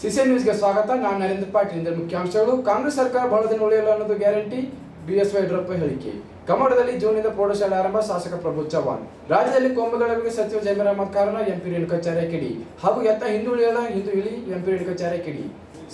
CC ನ್ಯೂಸ್ಗೆ ಸ್ವಾಗತ. ನಾನು ನರೇಂದ್ರ ಪಾಟೀಲ್. ಇಂದ್ರ ಮುಖ್ಯಾಂಶಗಳು, ಕಾಂಗ್ರೆಸ್ ಸರ್ಕಾರ ಬಹಳ ದಿನ ಉಳಿಯಲ್ಲ ಅನ್ನೋದು ಗ್ಯಾರಂಟಿ? ಬಿಎಸ್ವೈ ಯಡಿಯೂರಪ್ಪ ಹೇಳಿಕೆ. ಕಮಡದಲ್ಲಿ ಜೂನಿಂದ ಪ್ರೌಢಶಾಲೆ ಆರಂಭ, ಶಾಸಕ ಪ್ರಭು ಚವ್ಹಾಣ್. ರಾಜ್ಯದಲ್ಲಿ ಕೋಮುಗಳಿಗೆ ಸಚಿವ ಜಮೀರ್ ಅಹಮದ್ ಕಾರಣ ಎಂಪಿ ರೇಣುಕಾಚಾರ್ಯ ಕಿಡಿ ಹಾಗೂ ಎತ್ತ ಹಿಂದೂ ಉಳಿಯಲ್ಲ, ಹಿಂದೂ ಇಳಿ ಎಂಪಿ ರೇಣುಕಾಚಾರ್ಯ ಕಿಡಿ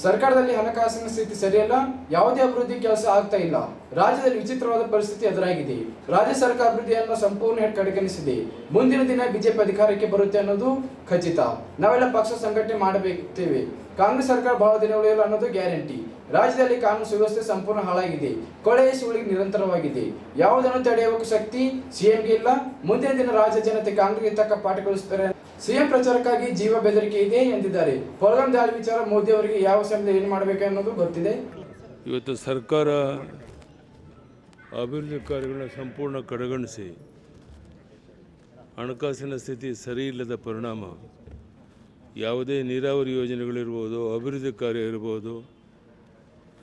ಸರ್ಕಾರದಲ್ಲಿ ಹಣಕಾಸಿನ ಸ್ಥಿತಿ ಸರಿಯಲ್ಲ, ಯಾವುದೇ ಅಭಿವೃದ್ಧಿ ಕೆಲಸ ಆಗ್ತಾ ಇಲ್ಲ. ರಾಜ್ಯದಲ್ಲಿ ವಿಚಿತ್ರವಾದ ಪರಿಸ್ಥಿತಿ ಎದುರಾಗಿದೆ. ರಾಜ್ಯ ಸರ್ಕಾರ ಅಭಿವೃದ್ಧಿಯನ್ನು ಸಂಪೂರ್ಣ ಕಡೆಗಣಿಸಿದೆ. ಮುಂದಿನ ದಿನ ಬಿಜೆಪಿ ಅಧಿಕಾರಕ್ಕೆ ಬರುತ್ತೆ ಅನ್ನೋದು ಖಚಿತ. ನಾವೆಲ್ಲ ಪಕ್ಷ ಸಂಘಟನೆ ಮಾಡಬೇಕೇವೆ ಕಾಂಗ್ರೆಸ್ ಸರ್ಕಾರ ಬಹಳ ದಿನ ಉಳಿಯಲು ಅನ್ನೋದು ಗ್ಯಾರಂಟಿ. ರಾಜ್ಯದಲ್ಲಿ ಕಾನೂನು ಸುವ್ಯವಸ್ಥೆ ಸಂಪೂರ್ಣ ಹಾಳಾಗಿದೆ. ಕೊಳೆಯ ಸುಳಿಗೆ ನಿರಂತರವಾಗಿದೆ. ಯಾವುದನ್ನು ತಡೆಯುವ ಶಕ್ತಿ? ಸಿಎಂಗೆ ಇಲ್ಲ. ಮುಂದಿನ ದಿನ ರಾಜ್ಯ ಜನತೆ ಕಾಂಗ್ರೆಸ್ಗೆ ತಕ್ಕ ಪಾಠ ಕಲಿಸುತ್ತಾರೆ. ಸಿಎಂ ಪ್ರಚಾರಕ್ಕಾಗಿ ಜೀವ ಬೆದರಿಕೆ ಇದೆ ಎಂದಿದ್ದಾರೆ. ಪೊಲಗಂ ದಾಳಿ ವಿಚಾರ ಮೋದಿ ಅವರಿಗೆ ಯಾವ ಸಮಯದಲ್ಲಿ ಏನು ಮಾಡಬೇಕು ಅನ್ನೋದು ಗೊತ್ತಿದೆ? ಇವತ್ತು ಸರ್ಕಾರ ಅಭಿವೃದ್ಧಿ ಕಾರ್ಯಗಳನ್ನ ಸಂಪೂರ್ಣ ಕಡೆಗಣಿಸಿ, ಹಣಕಾಸಿನ ಸ್ಥಿತಿ ಸರಿ ಇಲ್ಲದ ಪರಿಣಾಮ ಯಾವುದೇ ನೀರಾವರಿ ಯೋಜನೆಗಳಿರ್ಬೋದು, ಅಭಿವೃದ್ಧಿ ಕಾರ್ಯ ಇರ್ಬೋದು,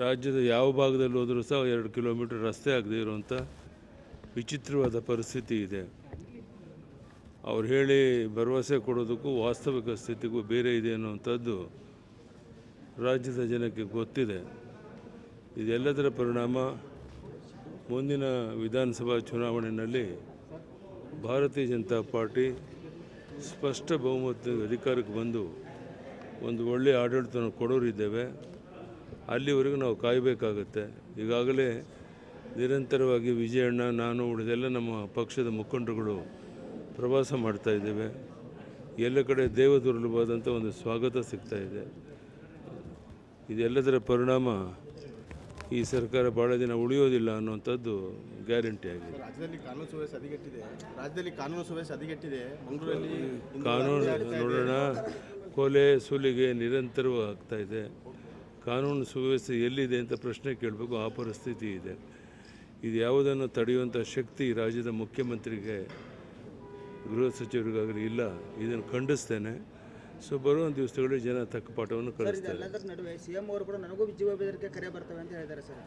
ರಾಜ್ಯದ ಯಾವ ಭಾಗದಲ್ಲಿ ಹೋದರೂ ಸಹ ಎರಡು ಕಿಲೋಮೀಟರ್ ರಸ್ತೆ ಆಗದೆ ಇರುವಂಥ ವಿಚಿತ್ರವಾದ ಪರಿಸ್ಥಿತಿ ಇದೆ. ಅವ್ರು ಹೇಳಿ ಭರವಸೆ ಕೊಡೋದಕ್ಕೂ ವಾಸ್ತವಿಕ ಸ್ಥಿತಿಗೂ ಬೇರೆ ಇದೆ ಅನ್ನುವಂಥದ್ದು ರಾಜ್ಯದ ಜನಕ್ಕೆ ಗೊತ್ತಿದೆ. ಇದೆಲ್ಲದರ ಪರಿಣಾಮ ಮುಂದಿನ ವಿಧಾನಸಭಾ ಚುನಾವಣೆಯಲ್ಲಿ ಭಾರತೀಯ ಜನತಾ ಪಾರ್ಟಿ ಸ್ಪಷ್ಟ ಬಹುಮತದಿಂದ ಅಧಿಕಾರಕ್ಕೆ ಬಂದು ಒಂದು ಒಳ್ಳೆಯ ಕೊಡೋರು ಕೊಡೋರಿದ್ದೇವೆ ಅಲ್ಲಿವರೆಗೂ ನಾವು ಕಾಯಬೇಕಾಗತ್ತೆ. ಈಗಾಗಲೇ ನಿರಂತರವಾಗಿ ವಿಜಯಣ್ಣ, ನಾನು ಉಳಿದೆಲ್ಲ ನಮ್ಮ ಪಕ್ಷದ ಮುಖಂಡರುಗಳು ಪ್ರವಾಸ ಮಾಡ್ತಾ ಇದ್ದೇವೆ. ಎಲ್ಲ ಕಡೆ ದೇವದುರ್ಲಭವಾದಂಥ ಒಂದು ಸ್ವಾಗತ ಸಿಗ್ತಾ ಇದೆ. ಇದೆಲ್ಲದರ ಪರಿಣಾಮ ಈ ಸರ್ಕಾರ ಭಾಳ ದಿನ ಉಳಿಯೋದಿಲ್ಲ ಅನ್ನುವಂಥದ್ದು ಗ್ಯಾರಂಟಿ ಆಗಿದೆ. ರಾಜ್ಯದಲ್ಲಿ ಕಾನೂನು ಸುವ್ಯವಸ್ಥೆ ಹದಗೆಟ್ಟಿದೆ ರಾಜ್ಯದಲ್ಲಿ ಕಾನೂನು ಸುವ್ಯವಸ್ಥೆ ಹದಗೆಟ್ಟಿದೆ ಮಂಗಳೂರಲ್ಲಿ ಕಾನೂನು. ನೋಡೋಣ. ಕೊಲೆ ಸುಲಿಗೆ ನಿರಂತರವಾಗಿ ಆಗ್ತಾ ಇದೆ. ಕಾನೂನು ಸುವ್ಯವಸ್ಥೆ ಎಲ್ಲಿದೆ ಅಂತ ಪ್ರಶ್ನೆ ಕೇಳಬೇಕು. ಆ ಪರಿಸ್ಥಿತಿ ಇದೆ. ಇದು ಯಾವುದನ್ನು ತಡೆಯುವಂಥ ಶಕ್ತಿ ರಾಜ್ಯದ ಮುಖ್ಯಮಂತ್ರಿಗೆ ಗೃಹ ಸಚಿವರಿಗಾಗಲಿ ಇಲ್ಲ ಇದನ್ನು ಖಂಡಿಸ್ತೇನೆ. ಸೊ ಬರುವಂಥ ದಿವಸಗಳಲ್ಲಿ ಜನ ತಕ್ಕ ಪಾಠವನ್ನು ಕಳಿಸ್ತಾರೆ ಸಿಎಂ ಅವರು ಕೂಡ ನನಗೂ ಜೀವ ಬೆದರಿಕೆ ಕರೆ ಬರ್ತವೆ ಅಂತ ಹೇಳಿದ್ದಾರೆ ಸರ್.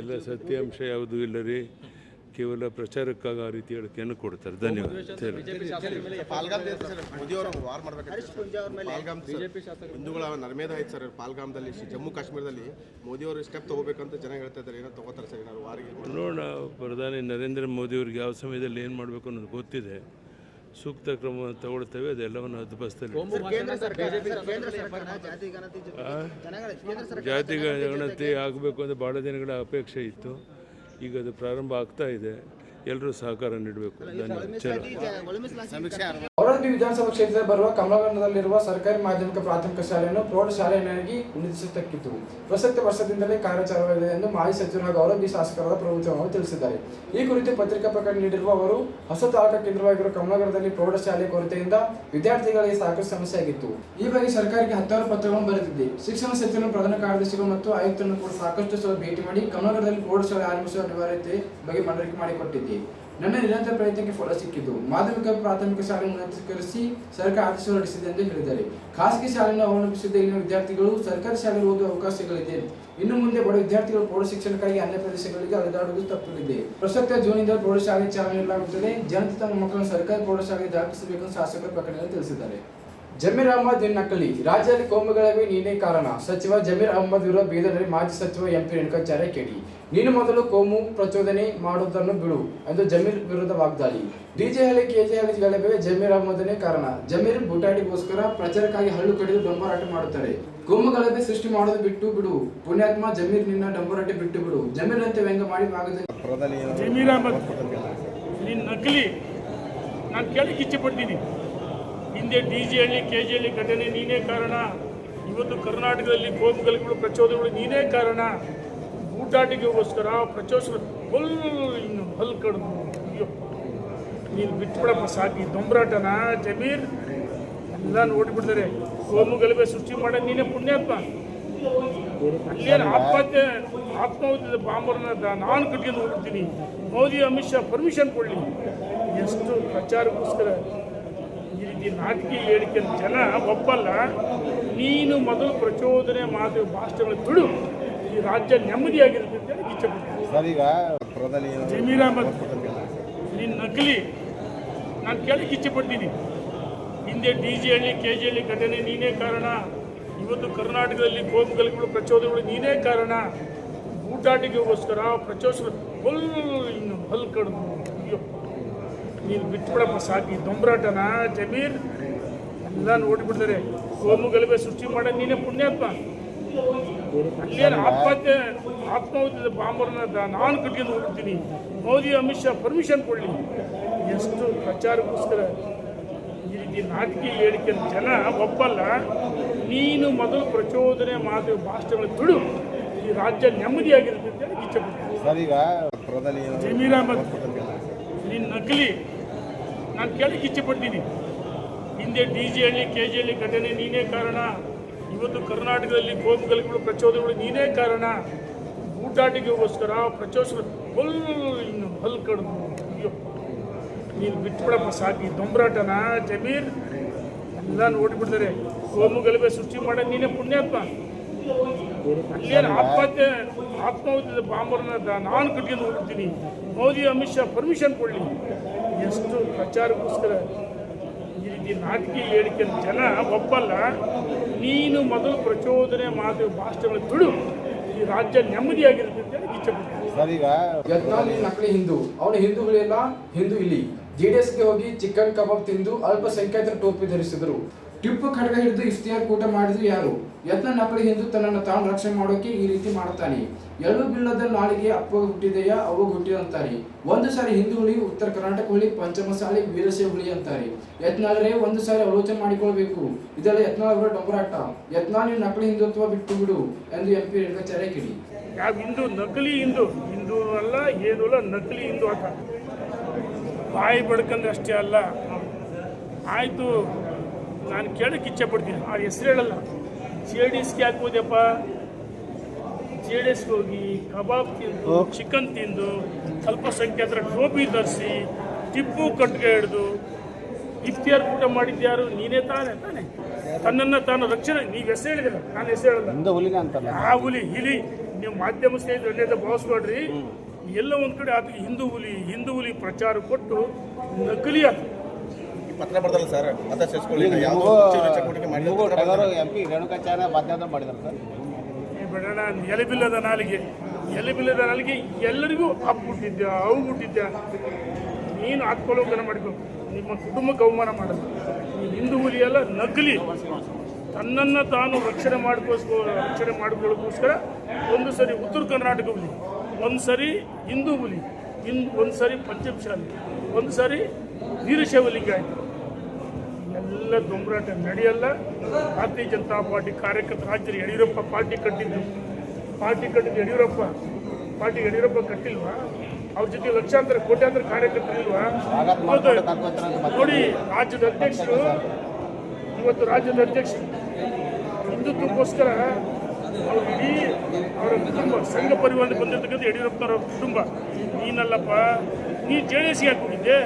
ಎಲ್ಲ ಸತ್ಯಾಂಶ ಯಾವುದು ಇಲ್ಲ ರೀ. ಕೇವಲ ಪ್ರಚಾರಕ್ಕಾಗಿ ಆ ರೀತಿ ಹೇಳಿಕೆಯನ್ನು ಕೊಡ್ತಾರೆ. ಧನ್ಯವಾದ. ಮೋದಿ ನರ್ಮೇದ ಆಯ್ತು ಸರ್ ಪಾಲ್ಗಾಮ್ದಲ್ಲಿ ಜಮ್ಮು ಕಾಶ್ಮೀರದಲ್ಲಿ ಮೋದಿ ಅವರು ಸ್ಟೆಪ್ ತಗೋಬೇಕಂತ ಜನ ಹೇಳ್ತಾ ಇದ್ದಾರೆ. ಏನೋ ತಗೋತಾರೆ ಸರ್ ಏನಾದ್ರು ವಾರಿಗೆ. ನೋಡೋಣ ಪ್ರಧಾನಿ ನರೇಂದ್ರ ಮೋದಿಯವ್ರಿಗೆ ಯಾವ ಸಮಯದಲ್ಲಿ ಏನು ಮಾಡಬೇಕು ಅನ್ನೋದು ಗೊತ್ತಿದೆ. ಸೂಕ್ತ ಕ್ರಮವನ್ನು ತಗೊಳ್ತೇವೆ ಅದೆಲ್ಲವನ್ನು ಹದ್ದುಬಸ್ತಲ್ಲಿ ಸರ್, ಕೇಂದ್ರ ಸರ್ಕಾರ ಸರ್, ಕೇಂದ್ರ ಸರ್ಕಾರ ಜಾತಿ ಗಣತಿ ಜನಗಳ ಕೇಂದ್ರ ಸರ್ಕಾರ ಜಾತಿ ಗಣತಿ ಆಗಬೇಕು ಅಂತ ಭಾಳ ದಿನಗಳ ಅಪೇಕ್ಷೆ ಇತ್ತು. ಈಗ ಅದು ಪ್ರಾರಂಭ ಆಗ್ತಾ ಇದೆ. ಎಲ್ಲರೂ ಸಹಕಾರ ನೀಡಬೇಕು. ಧನ್ಯವಾದ. ಒಳಮಿಸಲಾತಿ ವಿಧಾನಸಭಾ ಕ್ಷೇತ್ರದಲ್ಲಿ ಬರುವ ಕಮಲಗಂಡದಲ್ಲಿರುವ ಸರ್ಕಾರಿ ಮಾಧ್ಯಮಿಕ ಪ್ರಾಥಮಿಕ ಶಾಲೆಯನ್ನು ಪ್ರೌಢಶಾಲೆಯನ್ನಾಗಿ ಉನ್ನತಿಸತಕ್ಕಿತ್ತು ಪ್ರಸಕ್ತ ವರ್ಷದಿಂದಲೇ ಕಾರ್ಯಾಚರಣೆ ಎಂದು ಮಾಜಿ ಸಚಿವರು ಹಾಗೂ ಅವರಬ್ಬಿ ಶಾಸಕರಾದ ಪ್ರಭು ಚವ್ಹಾಣ್ ತಿಳಿಸಿದ್ದಾರೆ. ಈ ಕುರಿತು ಪತ್ರಿಕಾ ಪ್ರಕಟಣೆ ನೀಡಿರುವ ಅವರು ಹೊಸ ತಾಲೂಕು ಕೇಂದ್ರವಾಗಿರುವ ಕಮಲಗಡದಲ್ಲಿ ಪ್ರೌಢಶಾಲೆ ಕೊರತೆಯಿಂದ ವಿದ್ಯಾರ್ಥಿಗಳಿಗೆ ಸಾಕಷ್ಟು ಸಮಸ್ಯೆ ಆಗಿತ್ತು. ಈ ಬಗ್ಗೆ ಸರ್ಕಾರಕ್ಕೆ ಹತ್ತಾರು ಪತ್ರಗಳನ್ನು ಬರೆದಿದೆ. ಶಿಕ್ಷಣ ಸಚಿವರು ಪ್ರಧಾನ ಕಾರ್ಯದರ್ಶಿಗಳು ಮತ್ತು ಆಯುಕ್ತರನ್ನು ಕೂಡ ಸಾಕಷ್ಟು ಸಲ ಭೇಟಿ ಮಾಡಿ ಕಮಲಗಡದಲ್ಲಿ ಪ್ರೌಢಶಾಲೆ ಆರಂಭಿಸುವ ಅನಿವಾರ್ಯತೆ ಬಗ್ಗೆ ಮನವರಿಕೆ ಮಾಡಿಕೊಟ್ಟಿದ್ದೆ ನನ್ನ ನಿರಂತರ ಪ್ರಯತ್ನಕ್ಕೆ ಫಲ ಸಿಕ್ಕಿದ್ದು. ಮಾಧ್ಯಮಿಕ, ಪ್ರಾಥಮಿಕ ಶಾಲೆ ಉನ್ನತೀಕರಿಸಿ ಸರ್ಕಾರ ಆದೇಶ ಹೊರಡಿಸಿದೆ ಎಂದು ಹೇಳಿದ್ದಾರೆ. ಖಾಸಗಿ ಶಾಲೆಯನ್ನು ಅವಲಂಬಿಸಿದ ಇಲ್ಲಿನ ವಿದ್ಯಾರ್ಥಿಗಳು ಸರ್ಕಾರಿ ಶಾಲೆಗೆ ಓದುವ ಅವಕಾಶಗಳಿದೆ. ಇನ್ನು ಮುಂದೆ ಬಡ ವಿದ್ಯಾರ್ಥಿಗಳು ಪ್ರೌಢ ಶಿಕ್ಷಣಕ್ಕಾಗಿ ಅನ್ಯ ಪ್ರದೇಶಗಳಿಗೆ ಅಲೆದಾಡುವುದು ತಪ್ಪಲಿದೆ ಪ್ರಸಕ್ತ ಜೂನಿಂದ ಪ್ರೌಢಶಾಲೆ ಚಾಲನೆ ನೀಡಲಾಗುತ್ತದೆ ಜನತೆ ತಮ್ಮ ಮಕ್ಕಳನ್ನು ಸರ್ಕಾರಿ ಪ್ರೌಢಶಾಲೆಗೆ ದಾಖಲಿಸಬೇಕೆಂದು ಶಾಸಕರು ಪ್ರಕಟಣೆಯಲ್ಲಿ ತಿಳಿಸಿದ್ದಾರೆ. ಜಮೀರ್ ಅಹಮದ್ ಇನ್ ನಕಲಿ. ರಾಜ್ಯದಲ್ಲಿ ಕೋಮುಗಳಿಗೆ ನೀನೇ ಕಾರಣ. ಸಚಿವ ಜಮೀರ್ ಅಹಮದ್ ವಿರುದ್ಧ ಬೀದರ್ನಲ್ಲಿ ಮಾಜಿ ಸಚಿವ ಎಂಪಿ ರೇಣುಕಾಚಾರ್ಯ ಕೇಳಿ ನೀನು ಮೊದಲು ಕೋಮು ಪ್ರಚೋದನೆ ಮಾಡುವುದನ್ನು ಬಿಡು ಎಂದು ಜಮೀರ್ ವಿರುದ್ಧ ವಾಗ್ದಾಳಿ. ಡಿಜೆ ಹಳ್ಳಿ ಕೆಜೆ ಹಳ್ಳಿ ಗಲಭೆಗೆ ಜಮೀರ್ ಅಹಮದನೇ ಕಾರಣ. ಜಮೀರ್ ಬುಟಾಡಿಗೋಸ್ಕರ ಪ್ರಚಾರಕ್ಕಾಗಿ ಹಳ್ಳು ಕಡಿದು ಡಂಬರಾಟ ಮಾಡುತ್ತಾರೆ. ಕೋಮು ಗಲಭೆ ಸೃಷ್ಟಿ ಮಾಡೋದು ಬಿಟ್ಟು ಬಿಡು. ಪುಣ್ಯಾತ್ಮ ಜಮೀರ್ ನಿನ್ನ ಡಂಬರಾಟ ಬಿಟ್ಟು ಬಿಡು. ಜಮೀರ್ ವ್ಯಂಗ್ಯ ಮಾಡಿ ಜಮೀರ್ ಅಹಮದ್. ನೀನು ನಕಲಿ. ನಾನು ಕೇಳಕ್ಕೆ ಇಚ್ಛೆಪಡ್ತೀನಿ ಹಿಂದೆ D J Halli K G Halli ಘಟನೆ ನೀನೇ ಕಾರಣ. ಇವತ್ತು ಕರ್ನಾಟಕದಲ್ಲಿ ಕೋಮುಗಲಗಳು ಪ್ರಚೋದನೆಗಳು ನೀನೇ ಕಾರಣ. ಊಟಾಟಿಕೆಗೋಸ್ಕರ ಪ್ರಚೋದನೆ ಫುಲ್ ಇನ್ನು ಹಲ್ ಕಡಿದು. ಅಯ್ಯೋ, ನೀನು ಬಿಟ್ಬಿಡಪ್ಪ ಸಾಕಿ. ದೊಂಬರಾಟನ, ಜಮೀರ್, ಎಲ್ಲ ನೋಡಿಬಿಡ್ತಾರೆ. ಕೋಮುಗಲಭೆ ಸೃಷ್ಟಿ ಮಾಡೋದು ನೀನೇ ಪುಣ್ಯಾತ್ಮ. ಅಲ್ಲೇನು ಆತ್ಮಹತ್ಯೆ ಆತ್ಮಹತ್ಯೆ ಬಾಂಬರ್ನ ನಾನು ಕಟ್ಕೊಂಡು ಹೋಗ್ತೀನಿ ಮೋದಿ, ಅಮಿತ್ ಶಾ ಪರ್ಮಿಷನ್ ಕೊಡಲಿ. ಎಷ್ಟು ಪ್ರಚಾರಕ್ಕೋಸ್ಕರ ಈ ನಾಟಕೀಯ ಹೇಳಿಕೆ ಜನ ಒಪ್ಪಲ್ಲ ನೀನು ಮೊದಲು ಪ್ರಚೋದನೆ ಮಾತು ಭಾಷಣಗಳು ಬಿಡು. ಈ ರಾಜ್ಯ ನೆಮ್ಮದಿಯಾಗಿರುತ್ತೆ ಅಂತ ಜಮೀರ್ ಅಹಮದ್ ನೀನು ನಕಲಿ ನಾನು ಕೇಳಕ್ಕೆ ಇಚ್ಛೆಪಡ್ತೀನಿ ಹಿಂದೆ D J Halli K G Halli ಘಟನೆ ನೀನೇ ಕಾರಣ. ಇವತ್ತು ಕರ್ನಾಟಕದಲ್ಲಿ ಕೋಮು ಗಲಭೆಗಳು ಪ್ರಚೋದನೆಗಳು ನೀನೇ ಕಾರಣ. ಊಟಾಟಿಗೋಸ್ಕರ ಪ್ರಚೋದನೆ ಫುಲ್ ಇನ್ನು ಹಲ್ ಕಡ್ದು. ನೀನು ಬಿಟ್ಬಿಡಪ್ಪ ಸಾಕಿ. ದೊಂಬರಾಟನ ಜಮೀರ್ ಎಲ್ಲ ನೋಡಿಬಿಡ್ತಾರೆ. ಸೋಮು ಗಲಭೆ ಸೃಷ್ಟಿ ಮಾಡೋದು ನೀನೇ ಪುಣ್ಯಾತ್ಮ. ಅಲ್ಲೇನು ಆತ್ಮಹತ್ಯೆ ಆತ್ಮಹತ್ಯೆ ಬಾಂಬರ್ನ ನಾನು ಕಟ್ಕೊಂಡು ಹೋಗ್ತೀನಿ ಮೋದಿ ಅಮಿತ್ ಶಾ ಪರ್ಮಿಷನ್ ಕೊಡಲಿ. ಎಷ್ಟು ಪ್ರಚಾರಕ್ಕೋಸ್ಕರ ಈ ರೀತಿ ನಾಟಕೀಯ ಹೇಳಿಕೆ ಜನ ಒಪ್ಪಲ್ಲ. ನೀನು ಮೊದಲು ಪ್ರಚೋದನೆ ಮಾತು ಭಾಷಣಗಳು ಬಿಡು. ಈ ರಾಜ್ಯ ನೆಮ್ಮದಿಯಾಗಿರುತ್ತೆ ಅಂತ ಇಚ್ಛೆ ಪಡ್ತೀನಿ ಜಮೀರ್ ಅಹಮದ್ ನೀನು ನಕಲಿ ನಾನು ಕೇಳಕ್ಕೆ ಪಡ್ತೀನಿ ಹಿಂದೆ D J Halli K G Halli ಘಟನೆ ನೀನೇ ಕಾರಣ. ಇವತ್ತು ಕರ್ನಾಟಕದಲ್ಲಿ ಕೋಮು ಗಲಭೆಗಳು ಪ್ರಚೋದನೆಗಳು ನೀನೇ ಕಾರಣ. ಊಟಾಟಿಕೆಗೋಸ್ಕರ ಪ್ರಚೋದನ ಫುಲ್ ಇನ್ನು ಹಲ್ ಕಡ್ದು. ಅಯ್ಯೋ, ನೀನು ಬಿಟ್ಬಿಡಪ್ಪ ಸಾಕಿ. ದೊಂಬರಾಟನ, ಜಮೀರ್? ಎಲ್ಲ ನೋಡಿಬಿಡ್ತಾರೆ ಕೋಮು ಗಲಭೆ ಸೃಷ್ಟಿ ಮಾಡೋದು ನೀನೇ ಪುಣ್ಯಾತ್ಮ. ಅಲ್ಲೇನು ಆತ್ಮಹತ್ಯೆ ಆತ್ಮಹತ್ಯೆ ಬಾಂಬರ್ನ ನಾನು ಕಟ್ಕೊಂಡು ಹೋಗ್ತೀನಿ ಮೋದಿ, ಅಮಿತ್ ಶಾ ಪರ್ಮಿಷನ್ ಕೊಡಲಿ. ಎಷ್ಟು ಪ್ರಚಾರಕ್ಕೋಸ್ಕರ ಈ ರೀತಿ ನಾಟಕೀಯ ಹೇಳಿಕೆ ಜನ ಒಪ್ಪಲ್ಲ. ನೀನು ಮೊದಲು ಪ್ರಚೋದನೆ ಮಾತು ಭಾಷಣಗಳು ಬಿಡು. ಈ ರಾಜ್ಯ ನೆಮ್ಮದಿಯಾಗಿರುತ್ತೆ ಅಂತ ಹೇಳಿ ಸರ್ ಈಗ ಯತ್ನಾಲ್ ನಕಲಿ ಹಿಂದೂ. ಅವನು ಹಿಂದೂಗಳೆಲ್ಲ ಹಿಂದೂ ಇಲ್ಲಿ. ಜೆಡಿಎಸ್ಗೆ ಹೋಗಿ ಚಿಕನ್ ಕಬಾಬ್ ತಿಂದು ಅಲ್ಪಸಂಖ್ಯಾತರ ಟೋಪಿ ಧರಿಸಿದರು. ಟಿಪ್ಪು ಖಡ್ಗ ಹಿಡಿದು ಇಫ್ತಿಯಾರ್ ಕೂಟ ಮಾಡಿದ್ರು ಯಾರು? ಯತ್ನ ನಕಲಿ ಹಿಂದೂ ತನ್ನನ್ನು ತಾನು ರಕ್ಷಣೆ ಮಾಡೋಕೆ ಈ ರೀತಿ ಮಾಡ್ತಾನೆ ಎಲ್ಲೂ ಬಿಲ್ಲದ ನಾಳಿಗೆ ಅಪ್ಪ ಹುಟ್ಟಿದೆಯಾ, ಅವು ಹುಟ್ಟಿದ ಅಂತಾರೆ ಒಂದು ಸಾರಿ ಹಿಂದೂ ಹುಳಿ, ಉತ್ತರ ಕರ್ನಾಟಕ ಹುಳಿ ಪಂಚಮಸಾಲಿ ವೀರಶೈವ ಹುಳಿ ಅಂತಾರೆ. ಯತ್ನಾಳರೇ ಒಂದು ಸಾರಿ ಆಲೋಚನೆ ಮಾಡಿಕೊಳ್ಬೇಕು. ಇದೆಲ್ಲ ಯತ್ನಾಳ್ ಅವರ ಡೊಂಬರಾಟ. ಯತ್ನ ನೀವು ನಕಲಿ ಹಿಂದುತ್ವ ಬಿಟ್ಟು ಬಿಡು ಎಂದು ಎಂ ಪಿ ರೇಣುಕಾಚಾರ್ಯ ಕಿಡಿ. ನಕಲಿ ಹಿಂದೂ. ಹಿಂದೂ ಅಲ್ಲ ಏನು ಅಲ್ಲ ನಕಲಿ ಹಿಂದೂ ಆಟ ಬಾಯಿ ಬಡ್ಕಂದ್ರೆ ಅಷ್ಟೇ ಅಲ್ಲ. ಆಯಿತು. ನಾನು ಕೇಳಕ್ಕೆ ಇಚ್ಛೆ ಪಡ್ತೀನಿ ಆ ಹೆಸರು ಹೇಳಲ್ಲ. ಜೆ ಡಿ ಎಸ್ಗೆ ಹಾಕ್ಬೋದಪ್ಪ? ಜೆ ಡಿ ಎಸ್ಗೆ ಹೋಗಿ ಕಬಾಬ್ ತಿಂದು ಚಿಕನ್ ತಿಂದು ಅಲ್ಪಸಂಖ್ಯಾತರ ಟೋಪಿ ಧರಿಸಿ ಟಿಪ್ಪು ಕಟ್ಟಿಗೆ ಹಿಡಿದು ಇಫ್ತಿಯಾರ್ ಊಟ ಮಾಡಿದ್ಯಾರು ನೀನೇ ತಾನೇ ತಾನೆ. ತನ್ನನ್ನು ತಾನು ರಕ್ಷಣೆ. ನೀವು ಹೆಸರು ಹೇಳಿದಿರ. ನಾನು ಹೆಸರು ಹೇಳಲ್ಲ. ಅಂತಲ್ಲ? ಆ ಹುಲಿ ಇಲಿ ನೀವು ಮಾಧ್ಯಮ ಸ್ನೇಹಿತರು ಅಂತ ಭಾವಿಸ್ಬೇಡ್ರಿ ಎಲ್ಲ ಒಂದು ಕಡೆ ಅದಕ್ಕೆ ಹಿಂದೂ ಹುಲಿ ಹಿಂದೂ ಹುಲಿ ಪ್ರಚಾರ ಕೊಟ್ಟು ನಕಲಿ ಆತ. ಪತ್ರ ಬರ್ದಲ್ಲ ಸರ್ ಮತ ಸೇರಿಸ್ಕೊಳ್ಳಿ ಚಟುವಟಿಕೆ ಮಾಡಿ ಎಂ ಪಿ ರೇಣುಕಾಚಾರ್ಯ ಬಾಧ್ಯತೆ ಮಾಡಿದ್ದಾರೆ ಸರ್. ಈ ಬಿಡೋಣ ಎಲೆಬಿಲ್ಲದ ನಾಲಿಗೆ. ಎಲೆಬಿಲ್ಲದ ನಾಲಿಗೆ ಎಲ್ಲರಿಗೂ ಅಪ್ಪು ಹುಟ್ಟಿದ್ದ ಅವು ಹುಟ್ಟಿದ್ದ ನೀನು ಆತ್ಮಲೋಕನ ಮಾಡಬೇಕು ನಿಮ್ಮ ಕುಟುಂಬಕ್ಕೆ ಅವಮಾನ ಮಾಡೋದು. ಹಿಂದೂ ಹುಲಿ ಅಲ್ಲ ನಗಲಿ ತನ್ನನ್ನು ತಾನು ರಕ್ಷಣೆ ಮಾಡ್ಕೋಸ್ಕರ ರಕ್ಷಣೆ ಮಾಡಿಕೊಳ್ಳೋಕ್ಕೋಸ್ಕರ ಒಂದು ಸರಿ ಉತ್ತರ ಕರ್ನಾಟಕ ಹುಲಿ ಒಂದು ಸರಿ ಹಿಂದೂ ಹುಲಿ ಇನ್ ಒಂದು ಸರಿ ಪಂಚಮಶಾಲಿ ಒಂದು ಸರಿ ವೀರಶೈವಲಿಂಗ ಲಿಂಗಾಯತ ಎಲ್ಲ ದೊಂಬರಾಟ ನಡೆಯಲ್ಲ. ಭಾರತೀಯ ಜನತಾ ಪಾರ್ಟಿ ಕಾರ್ಯಕರ್ತರ ರಾಜ್ಯದಲ್ಲಿ ಯಡಿಯೂರಪ್ಪ ಪಾರ್ಟಿ ಕಟ್ಟಿದ್ದು. ಪಾರ್ಟಿ ಕಟ್ಟಿದ್ದು ಯಡಿಯೂರಪ್ಪ. ಪಾರ್ಟಿ ಯಡಿಯೂರಪ್ಪ ಕಟ್ಟಿಲ್ವಾ? ಅವ್ರ ಜೊತೆ ಲಕ್ಷಾಂತರ, ಕೋಟ್ಯಾಂತರ ಕಾರ್ಯಕರ್ತರಿಲ್ವಾ ಇಲ್ವಾ? ನೋಡಿ, ರಾಜ್ಯದ ಅಧ್ಯಕ್ಷರು, ಇವತ್ತು ರಾಜ್ಯದ ಅಧ್ಯಕ್ಷರು, ಹಿಂದುತ್ವಕ್ಕೋಸ್ಕರ ಅವ್ರು ಇಡೀ ಅವರ ಕುಟುಂಬ, ಸಂಘ ಪರಿವಾರಕ್ಕೆ ಬಂದಿರ್ತಕ್ಕಂಥ ಯಡಿಯೂರಪ್ಪನವರ ಕುಟುಂಬ. ನೀನಲ್ಲಪ್ಪ ನೀ ಜೆ ಡಿ ಎಸ್ಗೆ ಹಾಕೊಂಡಿದ್ದೆ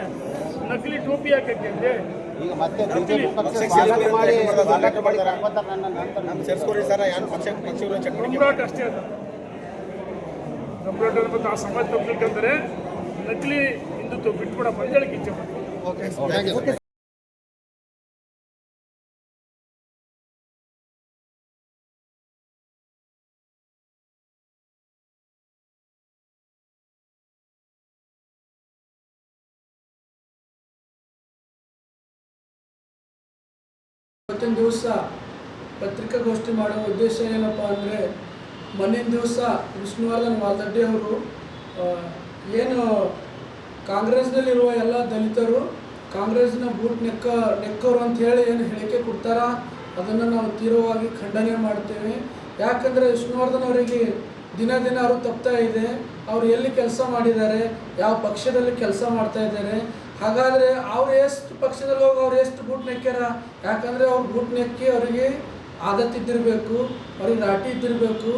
ನಕಲಿ ಟೋಪಿ ಹಾಕಕ್ಕೆ ಈಗ ಮತ್ತೆ ಬಿಜೆಪಿ ಪಕ್ಷ ಸ್ವಾಗತ ಮಾಡಿ ಅಂತ ಸ್ವಾಗತ. ನನ್ನ ನಂತರ ನಮ್ಮ ಸೇರಿಸ್ಕೊಡಿ ಸರ್ ಯಾರು ಪಕ್ಷ ಪಕ್ಷಗಳು ಚಟುವಟಿಕೆ ದೊಂಬರಾಟ ಅಷ್ಟೇ ಅದು. ಮತ್ತು ಆ ಸಮಾಜ ತಪ್ಪಬೇಕಂದ್ರೆ ನಕಲಿ ಹಿಂದುತ್ವ ಬಿಟ್ಬಿಡ ಮಂಜಳಿಗೆ ಇಚ್ಛೆ ಪಡ್ತೀನಿ. ಓಕೆ ಇವತ್ತಿನ ದಿವಸ ಪತ್ರಿಕಾಗೋಷ್ಠಿ ಮಾಡುವ ಉದ್ದೇಶ ಏನಪ್ಪ ಅಂದರೆ, ಮೊನ್ನಿನ ದಿವಸ ವಿಷ್ಣುವರ್ಧನ್ ವಾಲ್ದಡ್ಡಿ ಅವರು ಏನು ಕಾಂಗ್ರೆಸ್ನಲ್ಲಿರುವ ಎಲ್ಲ ದಲಿತರು ಕಾಂಗ್ರೆಸ್ನ ಬೂಟ್ ನೆಕ್ಕ, ನೆಕ್ಕವರು ಅಂತ ಹೇಳಿ ಏನು ಹೇಳಿಕೆ ಕೊಡ್ತಾರ? ಅದನ್ನು ನಾವು ತೀವ್ರವಾಗಿ ಖಂಡನೆ ಮಾಡ್ತೇವೆ. ಯಾಕಂದರೆ ವಿಷ್ಣುವರ್ಧನ್ ಅವರಿಗೆ ದಿನ ದಿನ ಅವರು ತಪ್ತಾ ಇದೆ. ಅವರು ಎಲ್ಲಿ ಕೆಲಸ ಮಾಡಿದ್ದಾರೆ? ಯಾವ ಪಕ್ಷದಲ್ಲಿ ಕೆಲಸ ಮಾಡ್ತಾ ಇದ್ದಾರೆ? ಹಾಗಾದರೆ ಅವ್ರು ಎಷ್ಟು ಪಕ್ಷದಲ್ಲಿ ಹೋಗಿ ಅವ್ರು ಎಷ್ಟು ಬೂಟ್ ನೆಕ್ಕ್ಯಾರ? ಯಾಕಂದರೆ ಅವ್ರು ಬೂಟ್ ನೆಕ್ಕಿ ಅವರಿಗೆ ಆದತ್ತಿದ್ದಿರಬೇಕು ಅವ್ರಿಗೆ ರಾಟಿ ಇದ್ದಿರಬೇಕು,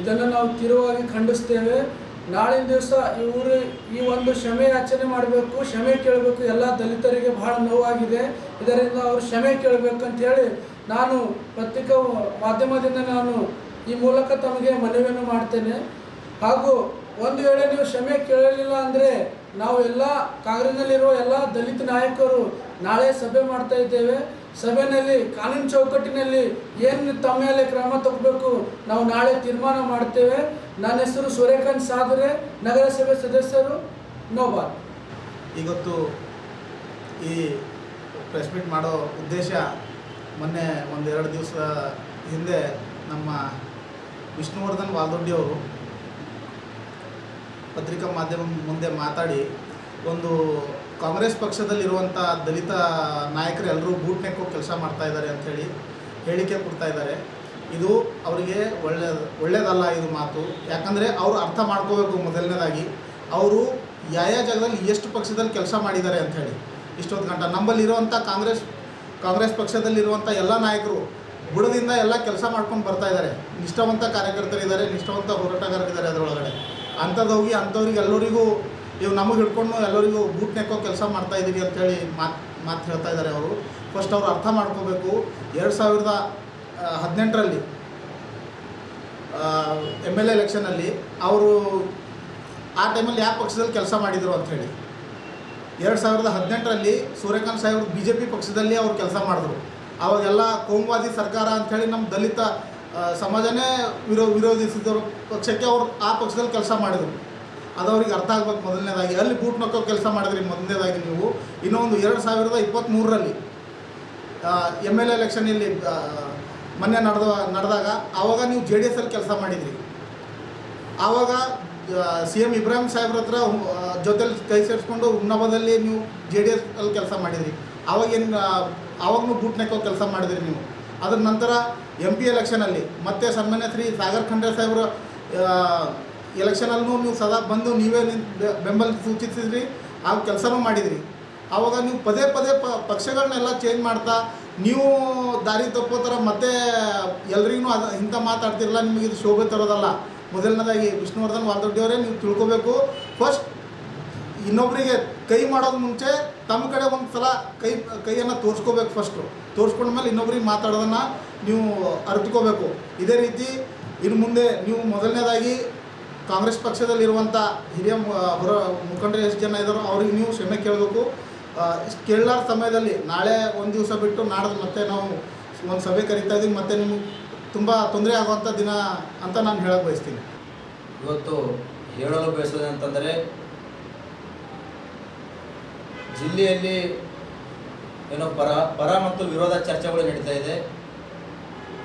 ಇದನ್ನು ನಾವು ತಿರುವಾಗಿ ಖಂಡಿಸ್ತೇವೆ. ನಾಳಿನ ದಿವಸ ಇವರು ಈ ಒಂದು ಕ್ಷಮೆ ಯಾಚನೆ ಮಾಡಬೇಕು, ಕ್ಷಮೆ ಕೇಳಬೇಕು ಎಲ್ಲ ದಲಿತರಿಗೆ ಬಹಳ ನೋವಾಗಿದೆ. ಇದರಿಂದ ಅವರು ಕ್ಷಮೆ ಕೇಳಬೇಕು ಅಂತ ಹೇಳಿ ನಾನು ಪತ್ರಿಕಾ ಮಾಧ್ಯಮದಿಂದ ನಾನು ಈ ಮೂಲಕ ತಮಗೆ ಮನವಿಯನ್ನು ಮಾಡ್ತೇನೆ. ಹಾಗೂ ಒಂದು ವೇಳೆ ನೀವು ಕ್ಷಮೆ ಕೇಳಲಿಲ್ಲ ಅಂದರೆ ನಾವು ಎಲ್ಲ ಕಾಂಗ್ರೆಸ್ನಲ್ಲಿರುವ ಎಲ್ಲ ದಲಿತ ನಾಯಕರು ನಾಳೆ ಸಭೆ ಮಾಡ್ತಾ ಇದ್ದೇವೆ. ಸಭೆಯಲ್ಲಿ ಕಾನೂನು ಚೌಕಟ್ಟಿನಲ್ಲಿ ಏನು ತಮ್ಮ ಮೇಲೆ ಕ್ರಮ ತಗೋಬೇಕು ನಾವು ನಾಳೆ ತೀರ್ಮಾನ ಮಾಡ್ತೇವೆ. ನನ್ನ ಹೆಸರು ಸೂರ್ಯಕಾಂತ್ ಸಾಗರೆ ನಗರಸಭೆ ಸದಸ್ಯರು ನೋಬಾರ್ ಇವತ್ತು ಈ ಪ್ರೆಸ್ ಮೀಟ್ ಮಾಡೋ ಉದ್ದೇಶ ಮೊನ್ನೆ ಒಂದೆರಡು ದಿವಸ ಹಿಂದೆ ನಮ್ಮ ವಿಷ್ಣುವರ್ಧನ್ ವಾಲ್ದೊಡ್ಡಿ ಅವರು ಪತ್ರಿಕಾ ಮಾಧ್ಯಮ ಮುಂದೆ ಮಾತಾಡಿ, ಒಂದು ಕಾಂಗ್ರೆಸ್ ಪಕ್ಷದಲ್ಲಿರುವಂಥ ದಲಿತ ನಾಯಕರು ಎಲ್ಲರೂ ಬೂಟ್ ನೆಕ್ಕೋ ಕೆಲಸ ಮಾಡ್ತಾ ಇದ್ದಾರೆ ಅಂಥೇಳಿ ಹೇಳಿಕೆ ಕೊಡ್ತಾ ಇದ್ದಾರೆ. ಇದು ಅವರಿಗೆ ಒಳ್ಳೆ ಒಳ್ಳೆಯದಲ್ಲ ಇದು ಮಾತು. ಯಾಕಂದರೆ ಅವರು ಅರ್ಥ ಮಾಡ್ಕೋಬೇಕು ಮೊದಲನೇದಾಗಿ. ಅವರು ಯಾವ ಯಾವ ಜಾಗದಲ್ಲಿ ಎಷ್ಟು ಪಕ್ಷದಲ್ಲಿ ಕೆಲಸ ಮಾಡಿದ್ದಾರೆ ಅಂಥೇಳಿ ಇಷ್ಟೊತ್ತು ಗಂಟ ನಮ್ಮಲ್ಲಿರುವಂಥ ಕಾಂಗ್ರೆಸ್ ಕಾಂಗ್ರೆಸ್ ಪಕ್ಷದಲ್ಲಿರುವಂಥ ಎಲ್ಲ ನಾಯಕರು ಬುಡದಿಂದ ಎಲ್ಲ ಕೆಲಸ ಮಾಡ್ಕೊಂಡು ಬರ್ತಾ ಇದ್ದಾರೆ. ನಿಷ್ಠಾವಂತ ಕಾರ್ಯಕರ್ತರಿದ್ದಾರೆ, ನಿಷ್ಠಾವಂತ ಹೋರಾಟಗಾರರಿದ್ದಾರೆ ಅದರೊಳಗಡೆ. ಅಂಥದ್ದು ಹೋಗಿ ಅಂಥವ್ರಿಗೆ ಎಲ್ಲರಿಗೂ, ಇವು ನಮಗೆ ಹಿಡ್ಕೊಂಡು ಎಲ್ಲರಿಗೂ ಬೂಟ್ ನೆಕ್ಕೋ ಕೆಲಸ ಮಾಡ್ತಾ ಇದ್ದೀವಿ ಅಂತೇಳಿ ಮಾತು ಮಾತು ಹೇಳ್ತಾ ಇದ್ದಾರೆ ಅವರು. ಫಸ್ಟ್ ಅವರು ಅರ್ಥ ಮಾಡ್ಕೋಬೇಕು. ಎರಡು ಸಾವಿರದ ಹದಿನೆಂಟರಲ್ಲಿ ಎಂ ಎಲ್ ಎ ಎಲೆಕ್ಷನಲ್ಲಿ ಅವರು ಆ ಟೈಮಲ್ಲಿ ಯಾವ ಪಕ್ಷದಲ್ಲಿ ಕೆಲಸ ಮಾಡಿದರು ಅಂಥೇಳಿ ಎರಡು ಸಾವಿರದ ಹದಿನೆಂಟರಲ್ಲಿ ಸೂರ್ಯಕಾಂತ್ ಸಾಹೇಬ್ರು ಬಿ ಜೆ ಪಿ ಪಕ್ಷದಲ್ಲಿ ಅವ್ರು ಕೆಲಸ ಮಾಡಿದ್ರು. ಅವಾಗೆಲ್ಲ ಕೋಮುವಾದಿ ಸರ್ಕಾರ ಅಂಥೇಳಿ ನಮ್ಮ ದಲಿತ ಸಮಾಜನೇ ವಿರೋ ವಿರೋಧಿಸಿದ್ರು ಪಕ್ಷಕ್ಕೆ ಅವ್ರು ಆ ಪಕ್ಷದಲ್ಲಿ ಕೆಲಸ ಮಾಡಿದರು. ಅದು ಅವ್ರಿಗೆ ಅರ್ಥ ಆಗ್ಬೇಕು ಮೊದಲನೇದಾಗಿ. ಅಲ್ಲಿ ಬೂಟ್ ನಕ್ಕೋ ಕೆಲಸ ಮಾಡಿದ್ರಿ ಮೊದಲನೇದಾಗಿ ನೀವು. ಇನ್ನೊಂದು ಎರಡು ಸಾವಿರದ ಇಪ್ಪತ್ತ್ಮೂರರಲ್ಲಿ ಎಂ ಎಲ್ ಎಲೆಕ್ಷನಲ್ಲಿ ಮೊನ್ನೆ ನಡೆದ ನಡೆದಾಗ ಆವಾಗ ನೀವು ಜೆ ಡಿ ಎಸ್ಸಲ್ಲಿ ಕೆಲಸ ಮಾಡಿದ್ರಿ. ಆವಾಗ ಸಿ ಎಂ ಇಬ್ರಾಹಿಂ ಸಾಹೇಬ್ರ ಹತ್ರ ಜೊತೆಲಿ ಕೈ ಸೇರಿಸ್ಕೊಂಡು ಹುಮ್ನಾಬಾದಲ್ಲಿ ನೀವು ಜೆ ಡಿ ಎಸ್ ಅಲ್ಲಿ ಕೆಲಸ ಮಾಡಿದ್ರಿ. ಆವಾಗೇನು ಆವಾಗೂ ಬೂಟ್ ನಕ್ಕೋ ಕೆಲಸ ಮಾಡಿದ್ರಿ ನೀವು. ಅದ್ರ ನಂತರ ಎಂ ಪಿ ಎಲೆಕ್ಷನಲ್ಲಿ ಮತ್ತೆ ಸನ್ಮಾನ್ಯ ಶ್ರೀ ಸಾಗರ್ ಖಂಡ್ರೆ ಸಾಹೇಬ್ರ ಎಲೆಕ್ಷನಲ್ಲೂ ನೀವು ಸದಾ ಬಂದು ನೀವೇ ಬೆಂಬಲ ಸೂಚಿಸಿದ್ರಿ ಆ ಕೆಲಸನೂ ಮಾಡಿದ್ರಿ. ಆವಾಗ ನೀವು ಪದೇ ಪದೇ ಪ, ಪಕ್ಷಗಳನ್ನೆಲ್ಲ ಚೇಂಜ್ ಮಾಡ್ತಾ, ನೀವು ದಾರಿ ತಪ್ಪೋ ಥರ ಮತ್ತೆ ಎಲ್ರಿಗೂ ಅದು, ಇಂಥ ಮಾತಾಡ್ತಿರಲ್ಲ, ನಿಮಗೆ ಇದು ಶೋಭೆ ತರೋದಲ್ಲ. ಮೊದಲನೇದಾಗಿ ವಿಷ್ಣುವರ್ಧನ್ ವಾಲ್ದೊಡ್ಡಿಯವರೇ ನೀವು ತಿಳ್ಕೊಬೇಕು. ಫಸ್ಟ್ ಇನ್ನೊಬ್ಬರಿಗೆ ಕೈ ಮಾಡೋದು ಮುಂಚೆ ತಮ್ಮ ಕಡೆ ಒಂದು ಸಲ ಕೈ, ಕೈಯನ್ನು ತೋರಿಸ್ಕೋಬೇಕು ಫಸ್ಟು ತೋರಿಸ್ಕೊಂಡ್ಮೇಲೆ ಇನ್ನೊಬ್ರಿಗೆ ಮಾತಾಡೋದನ್ನು ನೀವು ಅರಿತುಕೋಬೇಕು. ಇದೇ ರೀತಿ ಇನ್ನು ಮುಂದೆ ನೀವು ಮೊದಲನೇದಾಗಿ ಕಾಂಗ್ರೆಸ್ ಪಕ್ಷದಲ್ಲಿರುವಂಥ ಹಿರಿಯ ಹೊರ ಮುಖಂಡರು ಎಷ್ಟು ಜನ ಇದ್ದಾರೋ ಅವ್ರಿಗೆ ನೀವು ಕ್ಷಮೆ ಕೇಳಬೇಕು. ಕೇಳಲಾರ ಸಮಯದಲ್ಲಿ ನಾಳೆ ಒಂದು ದಿವಸ ಬಿಟ್ಟು ನಾಡ್ದು ಮತ್ತೆ ನಾವು ಒಂದು ಸಭೆ ಕರಿತಾ ಇದ್ದೀವಿ, ಮತ್ತೆ ನಿಮಗೆ ತುಂಬ ತೊಂದರೆ ಆಗುವಂಥ ದಿನ ಅಂತ ನಾನು ಹೇಳಕ್ಕೆ ಬಯಸ್ತೀನಿ. ಇವತ್ತು ಹೇಳಲು ಬಯಸೋದು ಅಂತಂದರೆ ಜಿಲ್ಲೆಯಲ್ಲಿ ಏನೋ ಪರ ಪರ ಮತ್ತು ವಿರೋಧ ಚರ್ಚೆಗಳು ನಡೀತಾ ಇದೆ.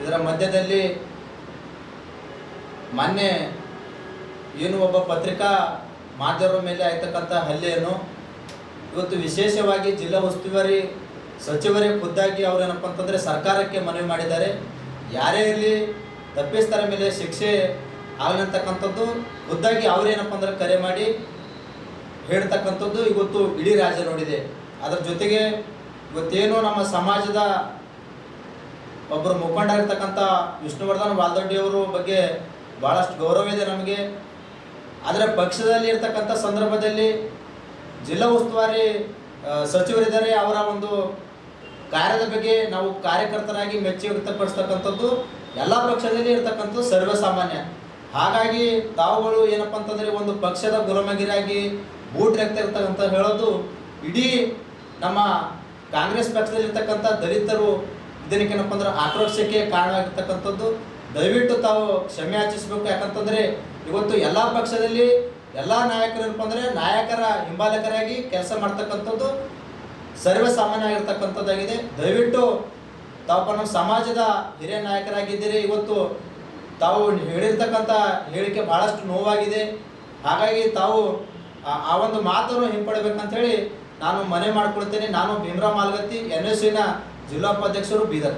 ಇದರ ಮಧ್ಯದಲ್ಲಿ ಮೊನ್ನೆ ಏನು ಒಬ್ಬ ಪತ್ರಿಕಾ ಮಾಧ್ಯಮ ಮೇಲೆ ಆಯ್ತಕ್ಕಂಥ ಹಲ್ಲೆಯನ್ನು ಇವತ್ತು ವಿಶೇಷವಾಗಿ ಜಿಲ್ಲಾ ಉಸ್ತುವಾರಿ ಸಚಿವರೇ ಖುದ್ದಾಗಿ ಅವರೇನಪ್ಪ ಅಂತಂದರೆ ಸರ್ಕಾರಕ್ಕೆ ಮನವಿ ಮಾಡಿದ್ದಾರೆ. ಯಾರೇ ಇರಲಿ ತಪ್ಪಿಸ್ತರ ಮೇಲೆ ಶಿಕ್ಷೆ ಆಗಲಂತಕ್ಕಂಥದ್ದು ಖುದ್ದಾಗಿ ಅವರೇನಪ್ಪ ಅಂದ್ರೆ ಕರೆ ಮಾಡಿ ಹೇಳ್ತಕ್ಕಂಥದ್ದು ಇವತ್ತು ಇಡೀ ರಾಜ್ಯ ನೋಡಿದೆ. ಅದರ ಜೊತೆಗೆ ಇವತ್ತೇನು ನಮ್ಮ ಸಮಾಜದ ಒಬ್ಬರು ಮುಖಂಡರಿರ್ತಕ್ಕಂಥ ವಿಷ್ಣುವರ್ಧನ್ ವಾಲ್ದೊಡ್ಡಿಯವರು ಬಗ್ಗೆ ಭಾಳಷ್ಟು ಗೌರವ ಇದೆ ನಮಗೆ. ಆದರೆ ಪಕ್ಷದಲ್ಲಿ ಇರ್ತಕ್ಕಂಥ ಸಂದರ್ಭದಲ್ಲಿ ಜಿಲ್ಲಾ ಉಸ್ತುವಾರಿ ಸಚಿವರಿದ್ದಾರೆ. ಅವರ ಒಂದು ಕಾರ್ಯದ ಬಗ್ಗೆ ನಾವು ಕಾರ್ಯಕರ್ತರಾಗಿ ಮೆಚ್ಚಿ ವ್ಯಕ್ತಪಡಿಸ್ತಕ್ಕಂಥದ್ದು ಎಲ್ಲ ಪಕ್ಷದಲ್ಲಿ ಇರ್ತಕ್ಕಂಥದ್ದು ಸರ್ವಸಾಮಾನ್ಯ. ಹಾಗಾಗಿ ತಾವುಗಳು ಏನಪ್ಪ ಅಂತಂದರೆ ಒಂದು ಪಕ್ಷದ ಗುಲಾಮಗಿರಾಗಿ ಬೂಟ್ ಇರ್ತಕ್ಕಂಥ ಹೇಳೋದು ಇಡೀ ನಮ್ಮ ಕಾಂಗ್ರೆಸ್ ಪಕ್ಷದಲ್ಲಿರ್ತಕ್ಕಂಥ ದಲಿತರು ಇದಕ್ಕೇನಪ್ಪ ಅಂದ್ರೆ ಆಕ್ರೋಶಕ್ಕೆ ಕಾರಣವಾಗಿರ್ತಕ್ಕಂಥದ್ದು ದಯವಿಟ್ಟು ತಾವು ಕ್ಷಮೆ ಯಾಚಿಸಬೇಕು. ಯಾಕಂತಂದರೆ ಇವತ್ತು ಎಲ್ಲ ಪಕ್ಷದಲ್ಲಿ ಎಲ್ಲ ನಾಯಕರು ಏನಪ್ಪ ಅಂದರೆ ನಾಯಕರ ಹಿಂಬಾಲಕರಾಗಿ ಕೆಲಸ ಮಾಡ್ತಕ್ಕಂಥದ್ದು ಸರ್ವಸಾಮಾನ್ಯ ಆಗಿರ್ತಕ್ಕಂಥದ್ದಾಗಿದೆ. ದಯವಿಟ್ಟು ತಾವು ನಮ್ಮ ಸಮಾಜದ ಹಿರಿಯ ನಾಯಕರಾಗಿದ್ದೀರಿ. ಇವತ್ತು ತಾವು ಹೇಳಿರ್ತಕ್ಕಂಥ ಹೇಳಿಕೆ ಭಾಳಷ್ಟು ನೋವಾಗಿದೆ. ಹಾಗಾಗಿ ತಾವು ಆ- ಒಂದು ಮಾತನ್ನು ಹಿಂಪಡಬೇಕಂತೇಳಿ ನಾನು ಮನೆ ಮಾಡ್ಕೊಳ್ತೇನೆ. ನಾನು ಭೀಮರಾವ್ ಮಾಲ್ಗತ್ತಿ ಎನ್ ಎಸ್ ಜಿಲ್ಲಾ ಉಪಾಧ್ಯಕ್ಷರು ಬೀದರ್.